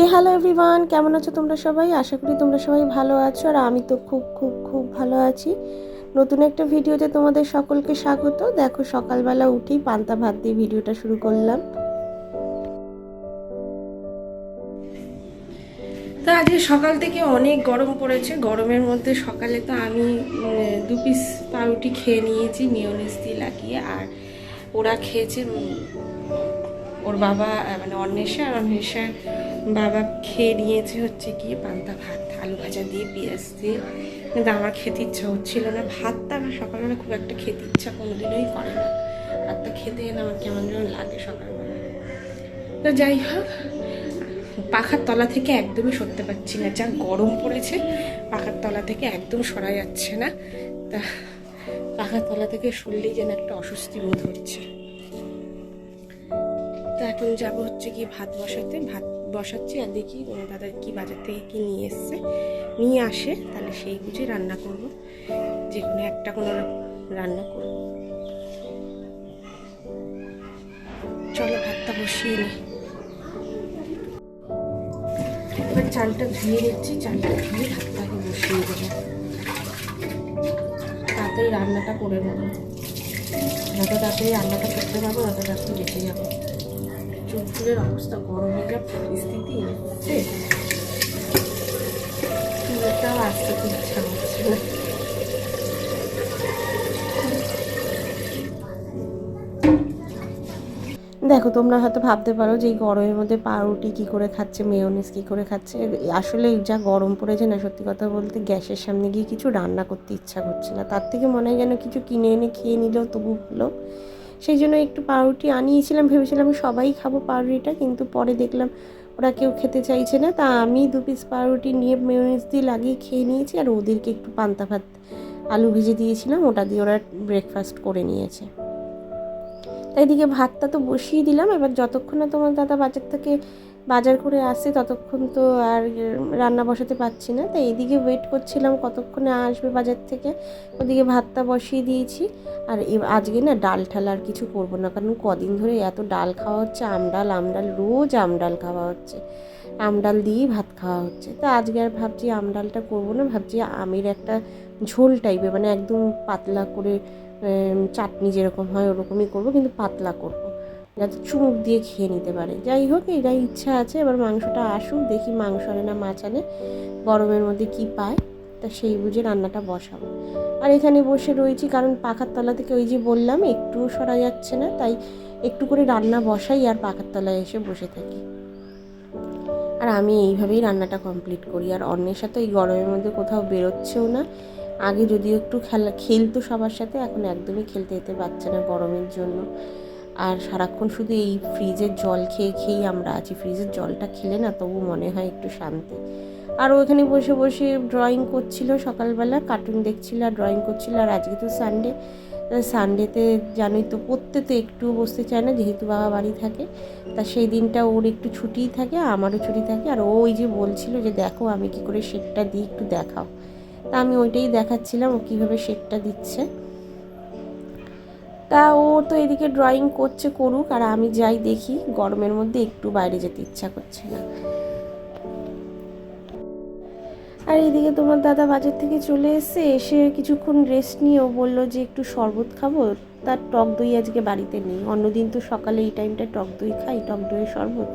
এ hello everyone, কেমন আছো তোমরা সবাই? আশা করি তোমরা সবাই ভালো আছো আর আমি তো খুব খুব খুব ভালো আছি। নতুন একটা ভিডিওতে তোমাদের সকলকে স্বাগত। দেখো, সকালবেলা উঠেই পান্তা ভাত দিয়ে ভিডিওটা শুরু করলাম। তো আজকে সকাল থেকে অনেক গরম পড়েছে। গরমের মধ্যে সকালে তো আমি দু পিস পাউরুটি খেয়ে নিয়েছি মিওনিস দিয়ে লাগিয়ে। আর ওরা খেয়েছে ওর বাবা মানে অন্বেষা আর অন্বেষার বাবা খেয়ে নিয়েছে হচ্ছে গিয়ে পান্তা ভাত, আলু ভাজা দিয়ে, পেঁয়াজ দিয়ে। কিন্তু আমার খেতে ইচ্ছা হচ্ছিল না। ভাতটা আমার সকালবেলা খুব একটা খেতে ইচ্ছা কোনোদিনই করে না। ভাতটা খেতে গেলে আমার কেমন যেন লাগে সকালবেলা। তো যাই হোক, পাখার তলা থেকে একদমই সরতে পারছি না। যা গরম পড়েছে, পাখার তলা থেকে একদম সরা যাচ্ছে না। তা পাখার তলা থেকে সরলেই যেন একটা অস্বস্তি বোধ হচ্ছে। তো এখন যাব হচ্ছে কি ভাত বসাতে। ভাত বসাচ্ছি আর দেখি দাদা কি বাজার থেকে কি নিয়ে এসছে। নিয়ে আসে, তাহলে সেই বুঝে রান্না করব। যে কোনো একটা কোনো রান্না করব। চলো ভাতটা বসিয়ে নিই এবার চালটা ধুয়ে নিচ্ছি, চালটা ধুয়ে ভাতটা আগে বসিয়ে দেবো। তাড়াতাড়ি রান্নাটা করে নেব। যত তাড়াতাড়ি রান্নাটা করতে পারব, তত তাড়াতাড়ি বেঁচে যাব। চুলের অবস্থা গরমে যা পরিস্থিতি এসছে। চুলটাও আসতে ইচ্ছা হচ্ছে। দেখো, তোমরা হয়তো ভাবতে পারো যে এই গরমের মধ্যে পাউরুটি কী করে খাচ্ছে, মেয়োনিজ কী করে খাচ্ছে। আসলে যা গরম পড়েছে না, সত্যি কথা বলতে গ্যাসের সামনে গিয়ে কিছু রান্না করতে ইচ্ছা করছে না। তার থেকে মনে হয় যেন কিছু কিনে এনে খেয়ে নিলেও তবু ভালো সেই জন্য একটু পাউরুটি আনিয়েছিলাম, ভেবেছিলাম সবাই খাব পাউরুটিটা, কিন্তু পরে দেখলাম ওরা কেউ খেতে চাইছে না। তা আমি দু পিস পাউরুটি নিয়ে মেয়নিজ দিয়ে লাগিয়ে খেয়ে নিয়েছি, আর ওদেরকে একটু পান্তা ভাত, আলু ভেজে দিয়েছিলাম, ওটা দিয়ে ওরা ব্রেকফাস্ট করে নিয়েছে। তাই এদিকে ভাতটা তো বসিয়ে দিলাম, এবার যতক্ষণ না তোমার দাদা বাজার থেকে বাজার করে আসে ততক্ষণ তো আর রান্না বসাতে পারছি না। তাই এদিকে ওয়েট করছিলাম কতক্ষণে আসবে বাজার থেকে। ওদিকে ভাতটা বসিয়ে দিয়েছি। আর আজকে না ডাল ঠাল আর কিছু করব না, কারণ কদিন ধরে এত ডাল খাওয়া হচ্ছে আমডাল আমডাল রোজ আমডাল খাওয়া হচ্ছে। আমডাল দিয়েই ভাত খাওয়া হচ্ছে। তা আজকে আর ভাবছি আমডালটা করব না, ভাবছি আমের একটা ঝোল টাইপের মানে একদম পাতলা করে চাটনি যেরকম হয় ওরকমই করব, কিন্তু পাতলা করব। যাতে চুমুক দিয়ে খেয়ে নিতে পারে। যাই হোক, এটাই ইচ্ছা আছে। এবার মাংসটা আসুক, দেখি মাংস আনে না মাছ আনে, গরমের মধ্যে কি পায়, তা সেই বুঝে রান্নাটা বসাবো। আর এখানে বসে রয়েছি, কারণ পাখার তলা থেকে ওই যে বললাম, একটুও সরা যাচ্ছে না, তাই একটু করে রান্না বসাই আর পাখার তলায় এসে বসে থাকি। আর আমি এইভাবেই রান্নাটা কমপ্লিট করি। আর অন্যের সাথে এই গরমের মধ্যে কোথাও বেরোচ্ছেও না। আগে যদিও একটু খেলা, খেলতো সবার সাথে, এখন একদমই খেলতে যেতে পারছে না গরমের জন্য। আর সারাক্ষণ শুধু এই ফ্রিজের জল খেয়ে খেয়েই আমরা আছি। ফ্রিজের জলটা খেলে না তবু মনে হয় একটু শান্তি। আর ওখানে বসে বসে ড্রয়িং করছিল সকালবেলা কার্টুন দেখছিল আর ড্রয়িং করছিল। আর আজকে তো সানডে সানডেতে জানোই তো পড়তে তো একটু বসতে চায় না, যেহেতু বাবা বাড়ি থাকে, তা সেই দিনটা ওর একটু ছুটিই থাকে, আমারও ছুটি থাকে। আর ও ওই যে বলছিল যে দেখো আমি কি করে শেকটা দিই একটু দেখাও। তা আমি ওইটাই দেখাচ্ছিলাম ও কীভাবে শেকটা দিচ্ছে। তা ও তো এদিকে ড্রয়িং করছে করুক, আর আমি যাই দেখি, গরমের মধ্যে একটু বাইরে যেতে ইচ্ছা করছে না। আর এদিকে তোমার দাদা বাজার থেকে চলে এসে এসে কিছুক্ষণ রেস্ট নিয়ে ও বলল যে একটু শরবত খাব, তার টক দই আজকে বাড়িতে নেই। অন্যদিন তো সকালে এই টাইমটা টক দই খাই, টক দইয়ের শরবত।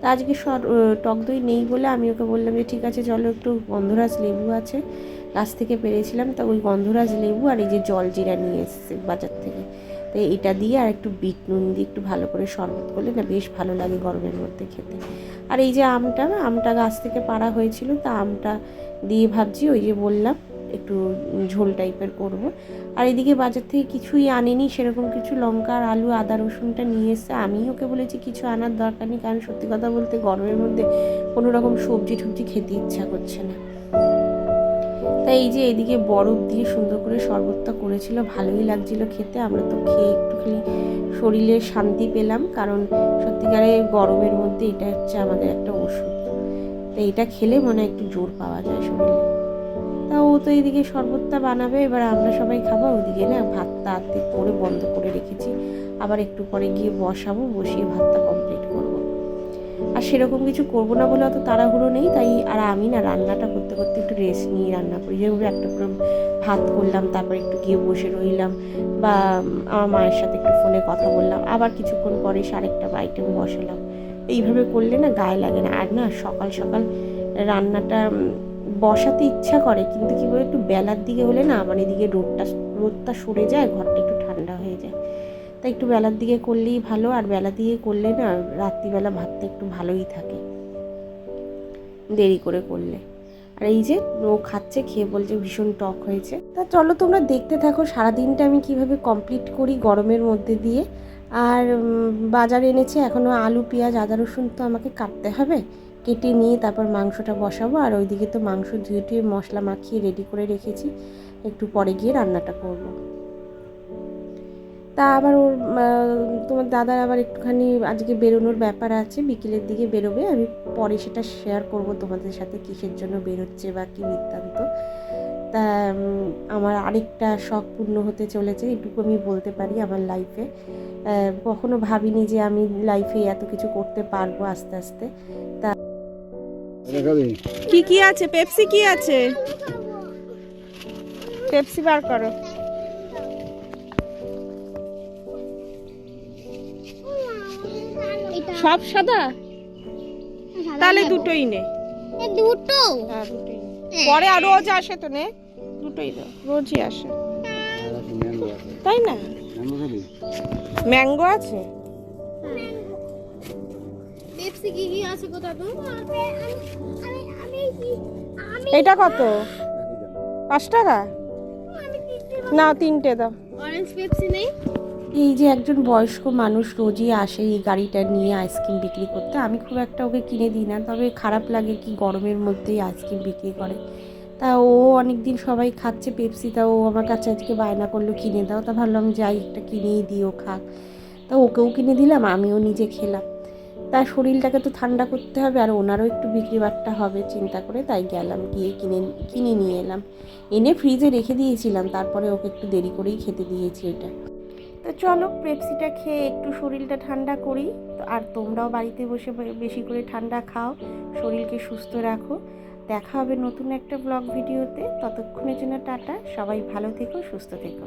তা আজকে সর- টক দই নেই বলে আমি ওকে বললাম যে ঠিক আছে চলো একটু গন্ধরাজ লেবু আছে। গাছ থেকে পেরেছিলাম, তা ওই গন্ধরাজ লেবু আর এই যে জল জিরা নিয়ে এসছে বাজার থেকে। তো এটা দিয়ে আর একটু বিট নুন দিয়ে একটু ভালো করে শরবত করলে না বেশ ভালো লাগে গরমের মধ্যে খেতে। আর এই যে আমটা না, আমটা গাছ থেকে পাড়া হয়েছিল, তা আমটা দিয়ে ভাবছি ওই যে বললাম, একটু ঝোল টাইপের করব। আর এদিকে বাজার থেকে কিছুই আনেনি, সেরকম কিছু লঙ্কা আর আলু, আদা, রসুনটা নিয়ে এসছে আমি ওকে বলেছি কিছু আনার দরকার নেই, কারণ সত্যি কথা বলতে গরমের মধ্যে কোনো রকম সবজি টবজি খেতে ইচ্ছা করছে না। তাই এই যে এদিকে বরফ দিয়ে সুন্দর করে শরবতটা করেছিল, ভালোই লাগছিল খেতে। আমরা তো খেয়ে একটু খালি শরীরে শান্তি পেলাম, কারণ সত্যিকারে গরমের মধ্যে এটা হচ্ছে আমাদের একটা ওষুধ। তাই এটা খেলে মনে হয় একটু জোর পাওয়া যায় শরীরে। তা ও তো এইদিকে শরবতটা বানাবে, এবার আমরা সবাই খাব। ওদিকে না ভাতটা আত্মে করে বন্ধ করে রেখেছি। আবার একটু পরে গিয়ে বসাবো, বসিয়ে ভাতটা। আর সেরকম কিছু করব না বলে অত তাড়াহুড়ো নেই, তাই আর আমি না রান্নাটা করতে করতে একটু রেস্ট নিয়ে রান্না করি। যেভাবে একটা করে ভাত করলাম, তারপর একটু গিয়ে বসে রইলাম বা আমার মায়ের সাথে একটু ফোনে কথা বললাম, আবার কিছুক্ষণ পরে আরেকটা আইটেম বসালাম। এইভাবে করলে না গায়ে লাগে না। আর না সকাল সকাল রান্নাটা বসাতে ইচ্ছা করে, কিন্তু কী বলে একটু বেলার দিকে হলে না আমার এদিকে রোদটা রোদটা সরে যায়, ঘরটা একটু তাই একটু বেলার দিকে করলেই ভালো, আর বেলার দিকে করলে না রাত্রিবেলা ভাতটা একটু ভালোই থাকে। দেরি করে করলে। আর এই যে ও খাচ্ছে, খেয়ে বলছে ভীষণ টক হয়েছে। তা চলো তোমরা দেখতে থাকো, সারাদিনটা আমি কীভাবে কমপ্লিট করি গরমের মধ্যে দিয়ে। আর বাজার এনেছে এখনও আলু, পেঁয়াজ, আদা, রসুন তো আমাকে কাটতে হবে। কেটে নিয়ে তারপর মাংসটা বসাবো, আর ওইদিকে তো মাংস ধুয়ে টুয়ে মশলা মাখিয়ে রেডি করে রেখেছি। একটু পরে গিয়ে রান্নাটা করব। তা আবার ওর তোমার দাদার আবার একটুখানি আজকে বেরোনোর ব্যাপার আছে বিকেলের দিকে বেরোবে। আমি পরে সেটা শেয়ার করব তোমাদের সাথে কিসের জন্য বেরোচ্ছে বা কী বৃত্তান্ত। তা আমার আরেকটা শখ পূর্ণ হতে চলেছে এটুকু আমি বলতে পারি আমার লাইফে কখনো ভাবিনি যে আমি লাইফে এত কিছু করতে পারব আস্তে আস্তে। তা কি কি আছে? পেপসি কি আছে? পেপসি বার করো। সব সাদা? তাহলে দুটোই নে। দুটো? হ্যাঁ নে। পরে আর রোজ আসে তো নে। দুটোই দাও রোজই আসে। তাই না? ম্যাঙ্গো আছে? পেপসি কি কি আমি এটা কত? পাঁচ টাকা? না তিনটে দাও। অরেঞ্জ পেপসি নেই? এই যে একজন বয়স্ক মানুষ রোজই আসে এই গাড়িটা নিয়ে আইসক্রিম বিক্রি করতে, আমি খুব একটা ওকে কিনে দিই না। তবে খারাপ লাগে কি গরমের মধ্যেই আইসক্রিম বিক্রি করে। তা ও অনেক দিন সবাই খাচ্ছে পেপসি তা ও আমার কাছে আজকে বায়না করল, কিনে দাও। তা ভাবলাম, যাই, একটা কিনেই দিই, ও খাক। তা ওকেও কিনে দিলাম, আমিও নিজে খেলাম। তার শরীরটাকে তো ঠান্ডা করতে হবে, আর ওনারও একটু বিক্রি বাট্টা হবে চিন্তা করে, তাই গেলাম, গিয়ে কিনে কিনে নিয়ে এলাম। এনে ফ্রিজে রেখে দিয়েছিলাম, তারপরে ওকে একটু দেরি করেই খেতে দিয়েছি এটা তো চলো পেপসিটা খেয়ে একটু শরীরটা ঠান্ডা করি। তো আর তোমরাও বাড়িতে বসে বেশি করে ঠান্ডা খাও, শরীরকে সুস্থ রাখো। দেখা হবে নতুন একটা ব্লগ ভিডিওতে। ততক্ষণের জন্য টাটা, সবাই ভালো থেকো, সুস্থ থেকো।